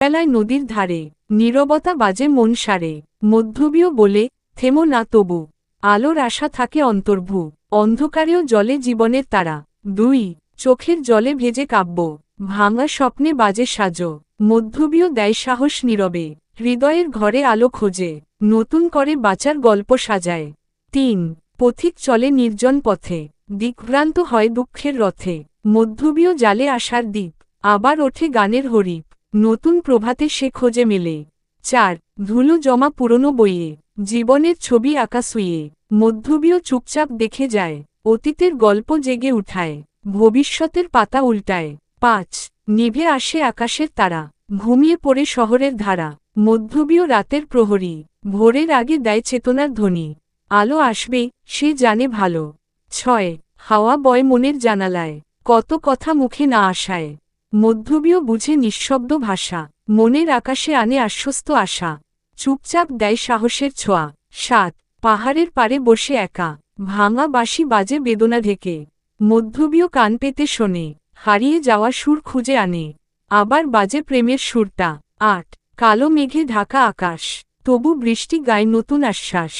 বেলায় নদীর ধারে, নীরবতা বাজে মন সারে মধ্যবীয় বলে, থেমো না তবু। আলোর আশা থাকে অন্তর্ভু, অন্ধকারেও জলে জীবনের তারা। দুই, চোখের জলে ভেজে কাব্য, ভাঙা স্বপ্নে বাজে সাজো মধ্যবীয় দেয় সাহস নীরবে, হৃদয়ের ঘরে আলো খোঁজে, নতুন করে বাঁচার গল্প সাজায়। তিন, পথিক চলে নির্জন পথে দিকভ্রান্ত হয় দুঃখের রথে মধ্যবীয় জালে আসার দ্বীপ, আবার ওঠে গানের হরিপ। নতুন প্রভাতে সে খোঁজে মেলে। চার, ধুলো জমা পুরনো বইয়ে, জীবনের ছবি আঁকা শুয়ে মধ্যবীয় চুপচাপ দেখে যায়, অতীতের গল্প জেগে উঠায়, ভবিষ্যতের পাতা উল্টায়। পাঁচ, নিভে আসে আকাশের তারা, ঘুমিয়ে পড়ে শহরের ধারা মধ্যবীয় রাতের প্রহরী, ভোরের আগে দেয় চেতনার ধ্বনি। আলো আসবে, সে জানে ভালো। ছয়, হাওয়া বয় মনের জানালায়, কত কথা মুখে না আসায়। মধ্যবীয় বুঝে নিঃশব্দ ভাষা, মনের আকাশে আনে আশ্বস্ত আশা, চুপচাপ দেয় সাহসের ছোঁয়া, সাত, পাহাড়ের পারে বসে একা, ভাঙা বাঁশি বাজে বেদনা ঢেকে, মধ্যবীয় কান পেতে শোনে, হারিয়ে যাওয়া সুর খুঁজে আনে, আবার বাজে প্রেমের সুরটা, আট, কালো মেঘে ঢাকা আকাশ, তবু বৃষ্টি গায়ে নতুন আশ্বাস,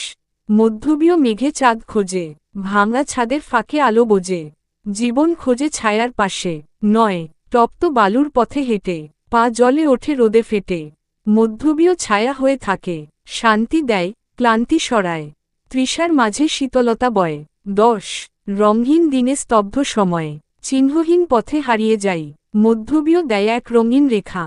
মধ্যবীয় মেঘে চাঁদ খোঁজে, ভাঙা ছাদের ফাঁকে আলো বোঝে, জীবন খোঁজে ছায়ার পাশে, নয় তপ্ত বালুর পথে হেঁটে, পা জলে ওঠে রোদে ফেটে। মধ্যবীয় ছায়া হয়ে থাকে, শান্তি দেয়, ক্লান্তি সরায়। তৃষার মাঝে শীতলতা বয়। দশ, রঙহীন দিনে স্তব্ধ সময়ে। চিহ্নহীন পথে হারিয়ে যাই। মধ্যবীয় দেয় এক রঙিন রেখা।